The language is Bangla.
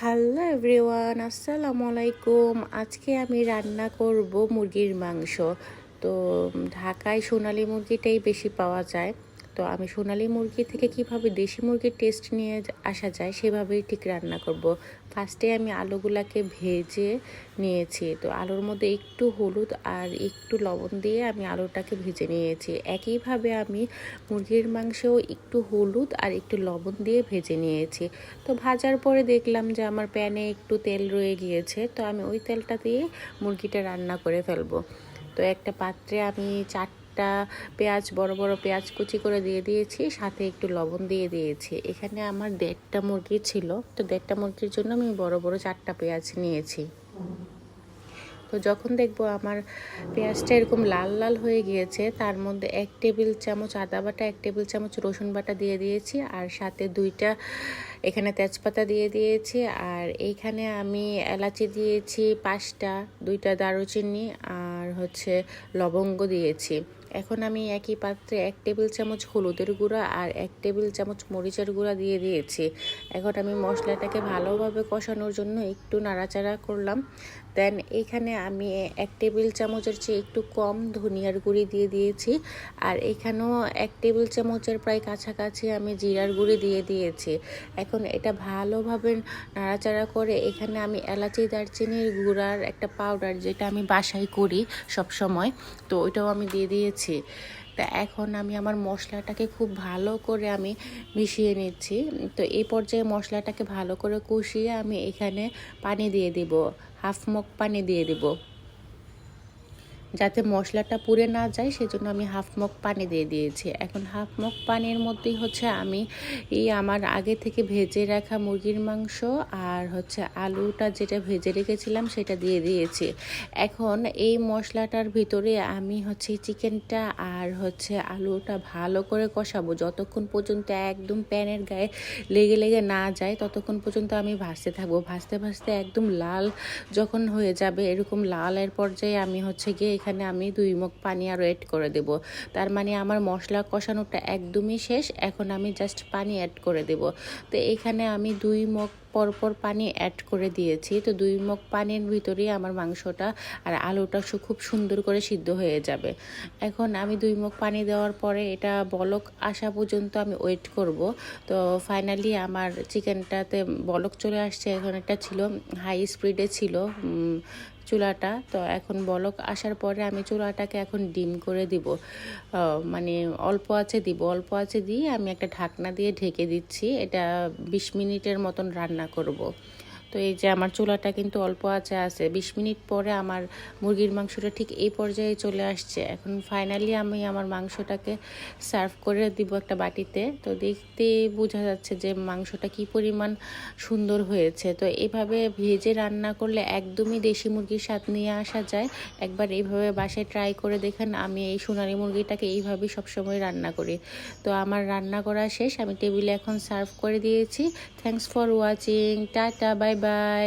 হ্যালো এভরিওয়ান আসসালামু আলাইকুম আজকে আমি রান্না করব মুরগির মাংস। তো, ঢাকায় সোনালি মুরগিটাই বেশি পাওয়া যায়। তো আমি সোনালি মুরগি থেকে কীভাবে দেশি মুরগির টেস্ট নিয়ে আসা যায় সেভাবেই ঠিক রান্না করব। ফার্স্টে আমি আলুগুলাকে ভেজে নিয়েছি। তো আলুর মধ্যে একটু হলুদ আর একটু লবণ দিয়ে আমি আলুটাকে ভেজে নিয়েছি। একইভাবে আমি মুরগির মাংসেও একটু হলুদ আর একটু লবণ দিয়ে ভেজে নিয়েছি। তো ভাজার পরে দেখলাম যে আমার প্যানে একটু তেল রয়ে গিয়েছে। তো আমি ওই তেলটা দিয়ে মুরগিটা রান্না করে ফেলব। তো একটা পাত্রে আমি চার একটা পেঁয়াজ, বড় বড় পেঁয়াজ কুচি করে দিয়ে দিয়েছি, সাথে একটু লবণ দিয়ে দিয়েছি। এখানে আমার দেড়টা মুরগি ছিল, তো দেড়টা মুরগির জন্য আমি বড় বড় চারটা পেঁয়াজ নিয়েছি। তো যখন দেখব আমার পেঁয়াজটা এরকম লাল লাল হয়ে গিয়েছে, তার মধ্যে এক টেবিল চামচ আদা বাটা, এক টেবিল চামচ রসুন বাটা দিয়ে দিয়েছি, আর সাথে দুইটা এখানে তেজপাতা দিয়ে দিয়েছি, আর এইখানে আমি এলাচি দিয়েছি পাঁচটা, দুইটা দারুচিনি, আর হচ্ছে লবঙ্গ দিয়েছি। এখন আমি একই পাত্রে এক টেবিল চামচ হলুদের গুঁড়া আর এক টেবিল চামচ মরিচের গুঁড়া দিয়ে দিয়েছি। এখন আমি মশলাটাকে ভালোভাবে কষানোর জন্য একটু নাড়াচাড়া করলাম। দেন এখানে আমি এক টেবিল চামচের চেয়ে একটু কম ধনিয়ার গুঁড়ি দিয়ে দিয়েছি আর এখানেও এক টেবিল চামচের প্রায় কাছাকাছি আমি জিরার গুঁড়ি দিয়ে দিয়েছি। এখন এটা ভালোভাবে নাড়াচাড়া করে এখানে আমি এলাচি, দারচিনির গুঁড়ার একটা পাউডার যেটা আমি বাসায় করি সব সময় তো ওইটাও আমি দিয়ে দিয়েছি। তা এখন আমি আমার মশলাটাকে খুব ভালো করে আমি মিশিয়ে নিচ্ছি। তো এই পর্যায়ে মশলাটাকে ভালো করে কষিয়ে আমি এখানে পানি দিয়ে দিব। হাফ মগ পানি দিয়ে দিব। যাতে মশলাটা পুড়ে না যায়, সেজন্য আমি হাফ মগ পানি দিয়ে দিয়েছি। এখন হাফ মগ পানির মধ্যেই হচ্ছে আমি এই আমার আগে থেকে ভেজে রাখা মুরগির মাংস আর হচ্ছে আলুটা যেটা ভেজে রেখেছিলাম সেটা দিয়ে দিয়েছি। এখন এই মশলাটার ভিতরে আমি হচ্ছে চিকেনটা আর হচ্ছে আলুটা ভালো করে কষাবো। যতক্ষণ পর্যন্ত একদম প্যানের গায়ে লেগে লেগে না যায়, ততক্ষণ পর্যন্ত আমি ভাজতে থাকব। ভাজতে ভাজতে একদম লাল যখন হয়ে যাবে, এরকম লালের পর্যায়ে আমি হচ্ছে গিয়ে এখানে আমি দুই মুখ পানি আরও অ্যাড করে দেব। তার মানে আমার মশলা কষানোটা একদমই শেষ, এখন আমি জাস্ট পানি অ্যাড করে দেব। তো এখানে আমি দুই মুখ পরপর পানি অ্যাড করে দিয়েছি। তো দুই মুখ পানির ভিতরেই আমার মাংসটা আর আলুটা খুব সুন্দর করে সিদ্ধ হয়ে যাবে। এখন আমি দুই মুখ পানি দেওয়ার পরে এটা বলক আসা পর্যন্ত আমি ওয়েট করব। তো ফাইনালি আমার চিকেনটাতে বলক চলে আসছে। এখন একটা ছিল হাই স্পিডে ছিল চুলাটা। তো এখন বলক আসার পরে আমি চুলাটাকে এখন ডিম করে দিব। মানে অল্প আছে দিব। অল্প আছে দিয়ে আমি একটা ঢাকনা দিয়ে ঢেকে দিচ্ছি। এটা বিশ মিনিটের মতন রান্না করব। তো এই যে আমার চুলাটা কিন্তু অল্প আছে আছে। বিশ মিনিট পরে আমার মুরগির মাংসটা ঠিক এই পর্যায়ে চলে আসছে। এখন ফাইনালি আমি আমার মাংসটাকে সার্ভ করে দিব একটা বাটিতে। তো দেখতে বোঝা যাচ্ছে যে মাংসটা কি পরিমাণ সুন্দর হয়েছে। তো এভাবে ভেজে রান্না করলে একদমই দেশি মুরগির স্বাদ নিয়ে আসা যায়। একবার এইভাবে বাসায় ট্রাই করে দেখেন, আমি এই সোনালি মুরগিটাকে এইভাবেই সবসময় রান্না করি। তো আমার রান্না করা শেষ, আমি টেবিলে এখন সার্ভ করে দিয়েছি। Thanks for watching tata bye ายบาย